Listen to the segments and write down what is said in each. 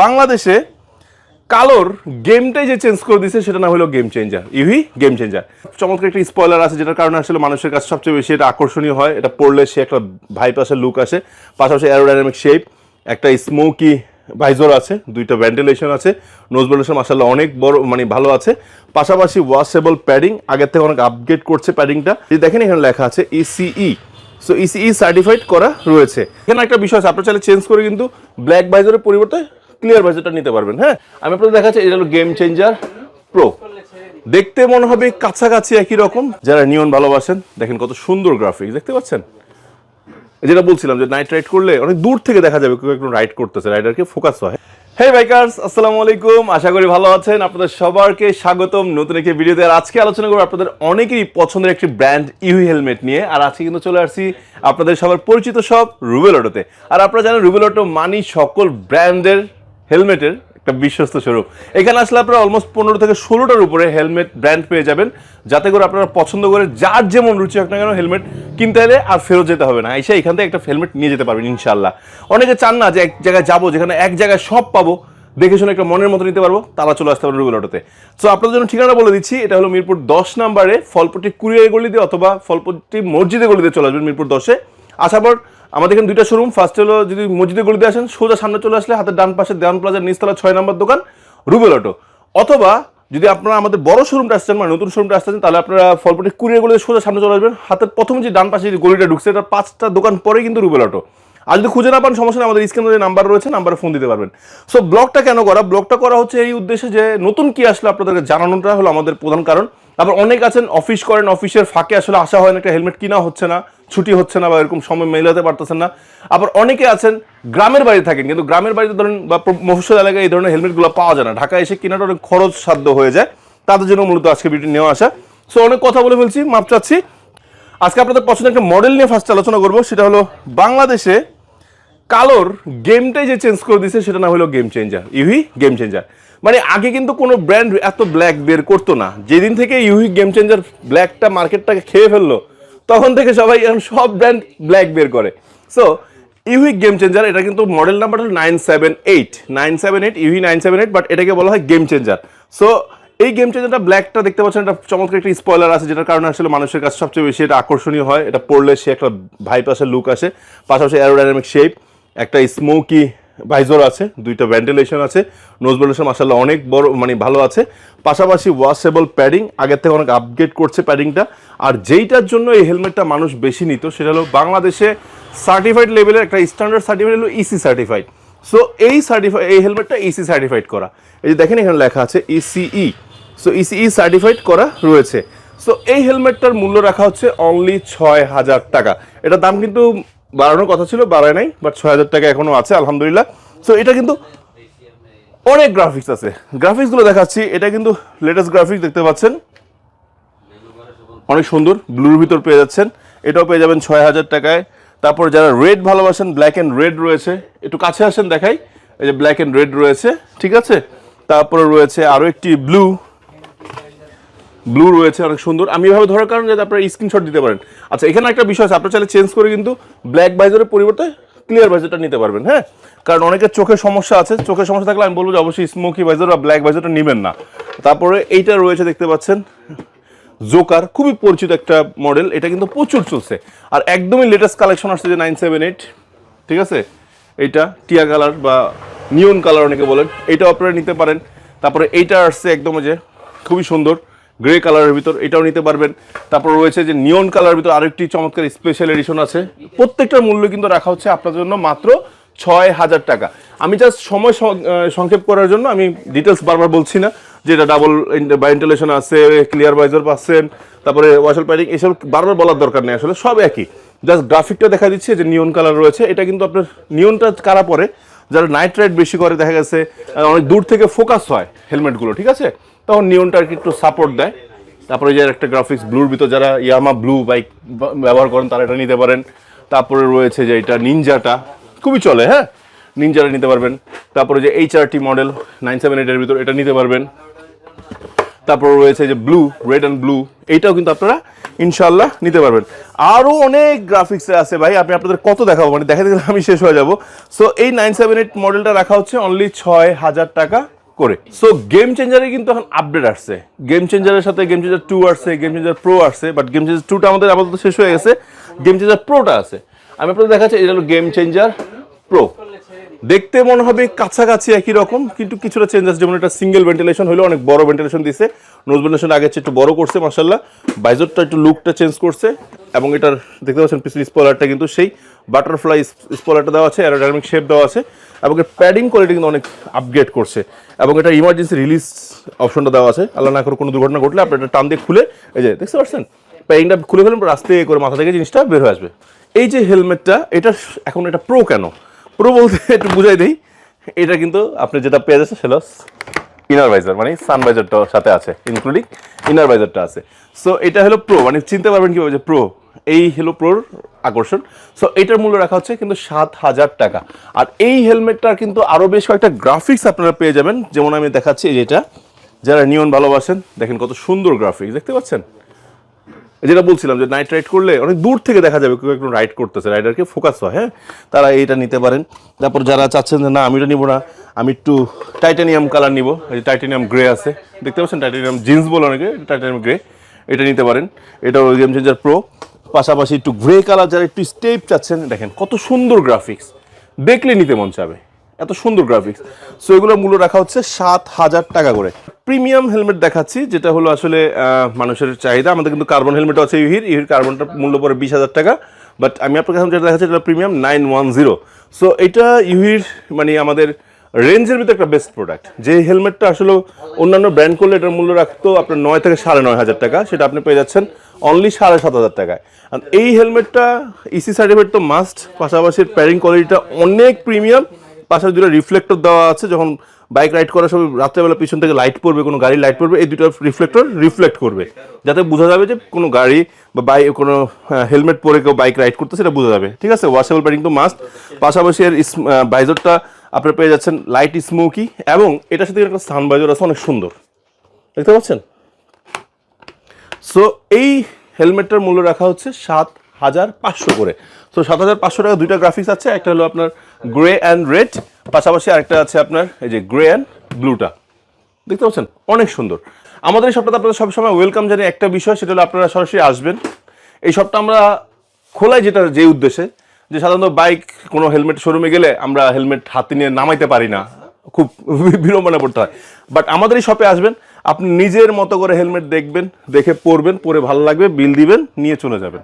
বাংলাদেশে কালোর গেমটাই যে চেঞ্জ করে দিয়েছে সেটা না হলো game changer EV game changer চমৎকার একটা স্পয়লার আছে, যেটার কারণে আসলে মানুষের কাছে সবচেয়ে বেশি এটা আকর্ষণীয় হয়। এটা পড়লে সে একটা ভাইপ আসে লুক আসে। পাশাপাশি অ্যারোডাইনামিক শেপ একটা স্মোকি ভাইজর আছে, দুইটা ভেন্টিলেশন আছে। নোজ ভেন্টিলেশন মাসাল্লাহ অনেক বড় মানে ভালো আছে। পাশাপাশি ওয়াশেবল প্যাডিং আগের থেকে অনেক আপগ্রেড করছে প্যাডিংটা যদি দেখেন এখানে লেখা আছে ইসিই সো ইসিই সার্টিফাইড করা রয়েছে। এখানে একটা বিষয় আছে, আপনার চাইলে চেঞ্জ করে কিন্তু ব্ল্যাক ভাইজরের পরিবর্তে ক্লিয়ার ভাইজরটা নিতে পারবেন হ্যাঁ? আমি আপনাদের দেখাচ্ছি, এটা হলো গেম চেঞ্জার প্রো দেখতে মনে হবে কাছাকাছি একই রকম। যারা নিয়ন ভালোবাসেন, দেখেন কত সুন্দর গ্রাফিক্স দেখতে পাচ্ছেন? যেটা বলছিলাম যে নাইট রাইড করলে অনেক দূর থেকে দেখা যাবে কেউ একটু রাইড করতেছে রাইডারকে ফোকাস হয়। হে বাইকার্স আসসালামু আলাইকুম। আশা করি ভালো আছেন। আপনাদের সবারকে স্বাগতম। নতুন একটি ভিডিওতে আর আজকে আলোচনা করব আপনাদের অনেকেরই পছন্দের একটি ব্র্যান্ড ইউ হেলমেট নিয়ে। আর আজকে কিন্তু চলে আসছি আপনাদের সবার পরিচিত সব রুবেল অটোতে আর আপনারা জানেন রুবেল অটো মানি সকল ব্র্যান্ডের হেলমেটের একটা বিশ্বস্ত স্বরূপ এখানে আসলে আপনারা অলমোস্ট পনেরো থেকে ষোলোটার উপরে হেলমেট ব্র্যান্ড পেয়ে যাবেন। যাতে করে আপনারা পছন্দ করে যার যেমন রুচি হোক না কেন হেলমেট কিনতে এলে আর ফেরত যেতে হবে না। এসে এখান থেকে একটা হেলমেট নিয়ে যেতে পারবেন ইনশাল্লাহ অনেকে চান না যে এক জায়গায় যাব, যেখানে এক জায়গায় সব পাবো, দেখে শুনে একটা মনের মতো নিতে পারব, তারা চলে আসতে পারবেন রুবেল অটোতে। সো আপনাদের জন্য ঠিকানা বলে দিচ্ছি, এটা হলো মিরপুর দশ নম্বরে ফলপট্টি কুড়িয়ে গলিতে অথবা ফলপট্টি মসজিদে গলিতে চলে আসবেন মিরপুর দশে। আসার পর আমাদের এখানে দুইটা শোরুম ফার্স্ট হলো যদি মসজিদে গলিতে আসেন, সোজা সামনে চলে আসলে হাতের ডান পাশে দেওয়ান প্লাজার নিচতলা ছয় নম্বর দোকান, রুবেল অটো অথবা যদি আপনারা আমাদের বড় শোরুমটা আসছেন মানে নতুন শোরুমটা আসতেছেন তাহলে আপনারা ফলপটি কুড়িয়ে গলিতে সোজা সামনে চলে আসবেন। হাতের প্রথম যে ডান পাশে যে গলিটা ঢুকছে, এটা পাঁচটা দোকান পরে কিন্তু রুবেল অটো আর যদি খুঁজে না পান, সমস্যা আমাদের স্ক্রিনে যে নাম্বার রয়েছে নাম্বারে ফোন দিতে পারবেন। সো ব্লগটা কেন করা? ব্লগটা করা হচ্ছে এই উদ্দেশ্যে যে নতুন কি আসলে আপনাদেরকে জানানোটা হলো আমাদের প্রধান কারণ। তারপর অনেক আছেন অফিস করেন অফিসের ফাঁকে আসলে আসা হয় না, একটা হেলমেট কিনা হচ্ছে না। ছুটি হচ্ছে না বা এরকম সময় মেলাতে পারতেছেন না। আবার অনেকে আছেন, গ্রামের বাড়ি থাকেন, কিন্তু গ্রামের বাড়িতে ধরেন বা মফস্বল এলাকায় এই ধরনের হেলমেটগুলো পাওয়া যায় না। ঢাকায় এসে কেনাটা অনেক খরচ সাধ্য হয়ে যায়। তাদের জন্য মূলত আজকে ভিডিও নেওয়া আসা। সো অনেক কথা বলে ফেলছি, মাপ চাচ্ছি। আজকে আপনাদের পছন্দের একটা মডেল নিয়ে ফার্স্ট আলোচনা করব, সেটা হলো বাংলাদেশে কালোর গেমটাই যে চেঞ্জ করে দিয়েছে সেটা না হলো গেম চেঞ্জার ইউহি গেম চেঞ্জার মানে আগে কিন্তু কোনো ব্র্যান্ড এত ব্ল্যাক বের করতো না। যেদিন থেকে ইউহি গেম চেঞ্জার ব্ল্যাকটা মার্কেটটাকে খেয়ে ফেলল তখন থেকে সবাই এখন সব ব্র্যান্ড ব্ল্যাক বের করে। সো ইউহি গেম চেঞ্জার এটা কিন্তু মডেল নাম্বার হলো nine seven eight nine seven eight Yohe nine seven eight but এটাকে বলা হয় গেম চেঞ্জার সো এই গেম চেঞ্জারটা ব্ল্যাকটা দেখতে পাচ্ছেন একটা চমৎকার একটা স্পয়লার আছে, যেটার কারণে আসলে মানুষের কাছে সবচেয়ে বেশি এটা আকর্ষণীয় হয়। এটা পড়লে সে একটা ভাইপ আসে লুক আসে, পাশাপাশি অ্যারোডাইনামিক শেপ একটা স্মোকি ভাইজর আছে, দুইটা ভেন্টিলেশন আছে, নোজ ভেন্টিলেশন মাসাল্লাহ অনেক বড় মানে ভালো আছে। পাশাপাশি ওয়াশেবল প্যাডিং, আগের থেকে অনেক আপগ্রেড করছে প্যাডিংটা। আর যেইটার জন্য এই হেলমেটটা মানুষ বেশি নিত, সেটা হলো বাংলাদেশে সার্টিফাইড লেভেলের একটা স্ট্যান্ডার্ড সার্টিফাইড হলো ইসি সার্টিফাইড সো এই সার্টিফাই এই হেলমেটটা ইসি সার্টিফাইড করা। এই যে দেখেন এখানে লেখা আছে E ECE so ECE certified করা রয়েছে। সো এই হেলমেটটার মূল্য রাখা হচ্ছে অনলি ছয় হাজার টাকা। এটার দাম কিন্তু বাড়ানোর কথা ছিল, বাড়ায় নাই বাট ছয় হাজার টাকা এখনও আছে, আলহামদুলিল্লাহ। সো এটা কিন্তু অনেক গ্রাফিক্স আছে। গ্রাফিক্সগুলো দেখাচ্ছি, এটা কিন্তু লেটেস্ট গ্রাফিক্স দেখতে পাচ্ছেন। অনেক সুন্দর ব্লুর ভিতর পেয়ে যাচ্ছেন। এটাও পেয়ে যাবেন ছয় হাজার টাকায়। তারপর যারা রেড ভালোবাসেন ব্ল্যাক অ্যান্ড রেড রয়েছে, একটু কাছে আসেন দেখাই। এই যে ব্ল্যাক অ্যান্ড রেড রয়েছে, ঠিক আছে? তারপরে রয়েছে আরও একটি ব্লু ব্লু রয়েছে, অনেক সুন্দর। আমি এভাবে ধরার কারণে যাতে আপনারা স্ক্রিনশট দিতে পারেন। আচ্ছা এখানে একটা বিষয় আছে, আপনার চাইলে চেঞ্জ করে কিন্তু ব্ল্যাক বাইজারের পরিবর্তে ক্লিয়ার বাইজারটা নিতে পারবেন হ্যাঁ? কারণ অনেকের চোখের সমস্যা আছে। চোখের সমস্যা থাকলে আমি বলব যে অবশ্যই স্মোকি বাইজার বা ব্ল্যাক বাইজারটা নেবেন না। তারপরে এইটা রয়েছে, দেখতে পাচ্ছেন। জোকার খুবই পরিচিত একটা মডেল এটা কিন্তু প্রচুর চলছে। আর একদমই লেটেস্ট কালেকশন আসছে যে নাইন সেভেন এইট ঠিক আছে? এইটা টিয়া কালার বা নিয়ন কালার অনেকে বলেন। এইটাও আপনারা নিতে পারেন। তারপরে এইটা আসছে একদম যে, খুবই সুন্দর। গ্রে কালারের ভিতর এটাও নিতে পারবেন। তারপর রয়েছে যে নিয়ন কালারের ভিতর আরেকটি চমৎকার স্পেশাল এডিশন আছে। প্রত্যেকটার মূল্য কিন্তু রাখা হচ্ছে আপনার জন্য মাত্র ছয় হাজার টাকা। আমি জাস্ট সময় সংক্ষেপ করার জন্য আমি ডিটেলস বারবার বলছি না। যে এটা ডাবল ভেন্টিলেশন আছে ক্লিয়ার বাইজার পাচ্ছেন, তারপরে ওয়াশাল প্যাডিং এসব বারবার বলার দরকার নেই আসলে, সব একই। জাস্ট গ্রাফিকটা দেখা দিচ্ছে যে নিয়ন কালার রয়েছে, এটা কিন্তু আপনার নিয়নটা কারা পরে? যারা নাইট রাইড বেশি করে, দেখা গেছে অনেক দূর থেকে ফোকাস হয় হেলমেটগুলো ঠিক আছে? তখন নিয়নটা আর কি একটু সাপোর্ট দেয়। তারপরে যে একটা গ্রাফিক্স ব্লুর ভিতর যারা ইয়ামা ব্লু বাইক ব্যবহার করেন, তারা এটা নিতে পারেন। তারপরে রয়েছে যে এটা নিনজাটা খুবই চলে হ্যাঁ? নিনজাটা নিতে পারবেন। তারপরে যে H R T model nine seven এইটের ভিতর এটা নিতে পারবেন। তারপর রয়েছে যে ব্লু রেড অ্যান্ড ব্লু এইটাও কিন্তু আপনারা ইনশাল্লাহ নিতে পারবেন। আরও অনেক গ্রাফিক্স আছে ভাই, আমি আপনাদের কত দেখাবো? মানে দেখাতে গেলে আমি শেষ হয়ে যাব। সো এই নাইন সেভেন এইট মডেলটা রাখা হচ্ছে অনলি ছয় হাজার টাকা। করে। সো গেম চেঞ্জারে কিন্তু এখন আপডেট আসছে। গেম চেঞ্জারের সাথে গেম চেঞ্জার টু আসছে গেম চেঞ্জার প্রো আসছে বাট গেম চেঞ্জার টুটা আমাদের আপাতত শেষ হয়ে গেছে। গেম চেঞ্জার প্রোটা আছে। আমি আপনাদের দেখাচ্ছি, এটা হলো গেম চেঞ্জার প্রো দেখতে মনে হবে কাছাকাছি একই রকম, কিন্তু কিছুটা চেঞ্জ আছে যেমন এটা সিঙ্গেল ভেন্টিলেশন হলো, অনেক বড় ভেন্টিলেশন দিছে। নোজ ভেন্টিলেশন আগে একটু বড় করছে মাসাল্লাহ বাইজরটা একটু লুকটা চেঞ্জ করছে, এবং এটার, দেখতে পাচ্ছেন, পিছনে স্পলারটা কিন্তু সেই। বাটারফ্লাই স্পলারটা দেওয়া আছে অ্যারোডাইনামিক শেপ দেওয়া আছে, এবং এর প্যাডিং কোয়ালিটি কিন্তু অনেক আপগ্রেড করছে। এবং এটা ইমার্জেন্সি রিলিজ অপশনটা দেওয়া আছে। আল্লাহ না করে কোনো দুর্ঘটনা ঘটলে আপনি এটা টান দিয়ে খুলে, এই যে, দেখতে পাচ্ছেন? প্যাডিংটা খুলে ফেলেন রাস্তে করে মাথা থেকে জিনিসটা বের হয়ে আসবে। এই যে হেলমেটটা, এটা এখন এটা প্রো কেন? প্রো বলতে একটু বুঝাই দিই। এটা কিন্তু আপনি যেটা পেয়ে যাচ্ছে সেটা ইনার মানে সানভাইজারটা সাথে আছে ইনক্লুডিং ইনার ভাইজারটা আছে। সো এটা হলো প্রো মানে চিনতে পারবেন কীভাবে যে প্রো এই হেলো প্রোর আকর্ষণ। সো এটার মূল্য রাখা হচ্ছে কিন্তু সাত হাজার টাকা। আর এই হেলমেটটার কিন্তু আরও বেশ কয়েকটা গ্রাফিক্স আপনারা পেয়ে যাবেন। যেমন আমি দেখাচ্ছি যেটা। যারা নিয়ন ভালোবাসেন, দেখেন কত সুন্দর গ্রাফিক্স দেখতে পাচ্ছেন? যেটা বলছিলাম যে নাইট রাইড করলে অনেক দূর থেকে দেখা যাবে কেউ একটু রাইড করতেছে রাইডারকে ফোকাস হয় হ্যাঁ? তারা এইটা নিতে পারেন। তারপর যারা চাচ্ছেন যে না আমি এটা নিবো না, আমি একটু টাইটানিয়াম কালার নিব। এই টাইটানিয়াম গ্রে আছে। দেখতে পাচ্ছেন? টাইটানিয়াম জিন্স বলে অনেকে টাইটানিয়াম গ্রে এটা নিতে পারেন। এটা গেম চেঞ্জার প্রো পাশাপাশি একটু গ্রে কালার যারা একটু স্টেপ চাচ্ছেন, দেখেন কত সুন্দর গ্রাফিক্স দেখলে নিতে মন চাবে। এত সুন্দর গ্রাফিক্স সো এগুলোর মূল্য রাখা হচ্ছে সাত হাজার টাকা করে। প্রিমিয়াম হেলমেট দেখাচ্ছি, যেটা হলো আসলে মানুষের চাহিদা। আমাদের কিন্তু কার্বন হেলমেট আছে ইউহির ইউহির কার্বনটা মূল্য পড়ে বিশ হাজার টাকা। বাট আমি আপনার কাছে যেটা দেখাচ্ছি, এটা premium nine one zero so এটা ইউহির মানে আমাদের রেঞ্জের ভিতরে একটা বেস্ট প্রোডাক্ট যে হেলমেটটা আসলে অন্যান্য ব্র্যান্ড করলে এটার মূল্য রাখতো আপনার নয় থেকে সাড়ে নয় হাজার টাকা। সেটা আপনি পেয়ে যাচ্ছেন অনলি সাড়ে সাত হাজার টাকায়। এই হেলমেটটা ইসি সার্টিফিকেট তো মাস্ট পাশাপাশি প্যারিং কোয়ালিটিটা অনেক প্রিমিয়াম পাশে দুটো রিফ্লেক্টর দেওয়া আছে, যখন বাইক রাইড করার সময় রাত্রেবেলা পিছন থেকে লাইট পড়বে, কোনো গাড়ি লাইট পড়বে, এই দুটো রিফ্লেক্টর রিফ্লেক্ট করবে। যাতে বোঝা যাবে যে কোনো গাড়ি বা বাইক কোনো হেলমেট পরে কেউ বাইক রাইড করতে সেটা বোঝা যাবে। ঠিক আছে? ওয়াশেবল প্যাডিং তো মাস্ট পাশাপাশি এর বাইজরটা আপনারা পেয়ে যাচ্ছেন লাইট স্মোকি এবং এটার সাথে একটা সান বাইজর আছে, অনেক সুন্দর। দেখতে পাচ্ছেন? সো এই হেলমেটটার মূল্য রাখা হচ্ছে সাত হাজার পাঁচশো করে। সো সাত হাজার পাঁচশো টাকা দুইটা গ্রাফিক্স আছে, একটা হলো আপনার গ্রে অ্যান্ড রেড পাশাপাশি আরেকটা আছে আপনার এই যে গ্রে অ্যান্ড ব্লুটা দেখতে পাচ্ছেন? অনেক সুন্দর। আমাদের এই শপটাতে আপনাদের সবসময় ওয়েলকাম জানি একটা বিষয়, সেটা হলো আপনারা সরাসরি আসবেন। এই শপটা আমরা খোলাই যেটা যে উদ্দেশ্যে, যে সাধারণত বাইক কোনো হেলমেট শোরুমে গেলে আমরা হেলমেট হাতে নিয়ে নামাইতে পারি না। খুব বিড়ম্বনা পড়তে হয়। বাট আমাদের এই শপে আসবেন আপনি নিজের মতো করে হেলমেট দেখবেন, দেখে পরবেন, পরে ভালো লাগবে, বিল দিবেন, নিয়ে চলে যাবেন।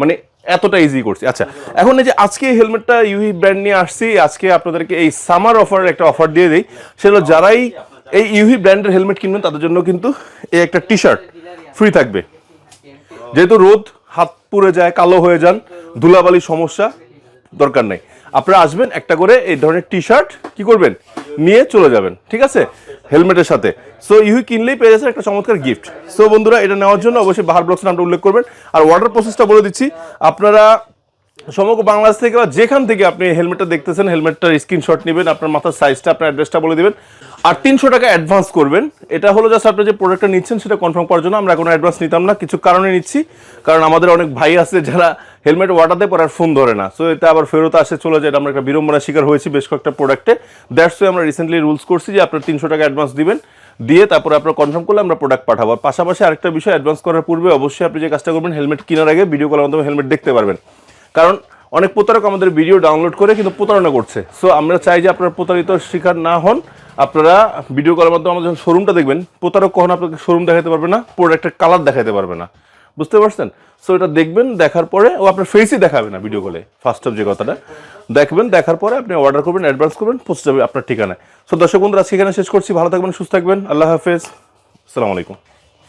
মানে এতটা ইজি করছি। আচ্ছা এখন এই যে আজকে হেলমেটটা ইউহি ব্র্যান্ড নিয়ে আসছি, আজকে আপনাদেরকে এই সামার অফার একটা অফার দিয়ে দিই। সেটা যারাই এই ইউহি ব্র্যান্ডের হেলমেট কিনবেন, তাদের জন্য কিন্তু এই একটা টি শার্ট ফ্রি থাকবে। যেহেতু রোদ, হাত পুড়ে যায়, কালো হয়ে যান ধুলাবালি সমস্যা দরকার নেই। আপনারা আসবেন একটা করে এই ধরনের টি শার্ট কি করবেন? নিয়ে চলে যাবেন, ঠিক আছে? হেলমেটের সাথে। সো ইউহি কিনলেই পেয়ে যাচ্ছেন একটা চমৎকার গিফট সো বন্ধুরা, এটা নেওয়ার জন্য অবশ্যই বাহার ব্লগস নামটা উল্লেখ করবেন। আর অর্ডার প্রসেসটা বলে দিচ্ছি, আপনারা সমগ্র বাংলাদেশ থেকে বা যেখান থেকে আপনি হেলমেটটা দেখতেছেন, হেলমেটটার স্ক্রিনশট নেবেন, আপনার মাথার সাইজটা আপনার অ্যাড্রেসটা বলে দেবেন। আর তিনশো টাকা অ্যাডভান্স করবেন। এটা হলো জাস্ট আপনি যে প্রোডাক্টটা নিচ্ছেন, সেটা কনফার্ম করার জন্য আমরা কোনো অ্যাডভান্স নিতাম না। কিছু কারণে নিচ্ছি। কারণ আমাদের অনেক ভাই আছে যারা হেলমেট দেয় পরে আর ফোন ধরে না। সো এটা আবার ফেরত আসে, চলে যায়। আমরা একটা বিড়ম্বনার শিকার হয়েছি বেশ কয়েকটা প্রোডাক্টে দ্যাটস আমরা রিসেন্টলি রুলস করছি যে আপনার তিনশো টাকা অ্যাডভান্স দিবেন। দিয়ে তারপরে আপনার কনফার্ম করলে আমরা প্রোডাক্ট পাঠাবো। আর পাশাপাশি আরেকটা বিষয় অ্যাডভান্স করার পূর্বে অবশ্যই আপনি যে কাজটা করবেন, হেলমেট কেনার আগে ভিডিও কলের মাধ্যমে হেলমেট দেখতে পারবেন। কারণ অনেক প্রতারক আমাদের ভিডিও ডাউনলোড করে কিন্তু প্রতারণা করছে। সো আমরা চাই যে আপনারা প্রতারিত শিকার না হন। আপনারা ভিডিও কলের মাধ্যমে আমাদের যখন শোরুমটা দেখবেন। প্রতারক কখনো আপনাকে শোরুম দেখাতে পারবে না প্রোডাক্টের কালার দেখাতে পারবে না। বুঝতে পারছেন? সো এটা দেখবেন, দেখার পরে, ও আপনার ফেসই দেখাবে না ভিডিও কলে ফার্স্ট অফ যে কথাটা। দেখবেন, দেখার পরে আপনি অর্ডার করবেন অ্যাডভান্স করবেন পৌঁছে যাবে আপনার ঠিকানায়। সো দর্শক বন্ধুরা, আজকে এখানে শেষ করছি। ভালো থাকবেন, সুস্থ থাকবেন। আল্লাহ হাফেজ। আসসালামু আলাইকুম।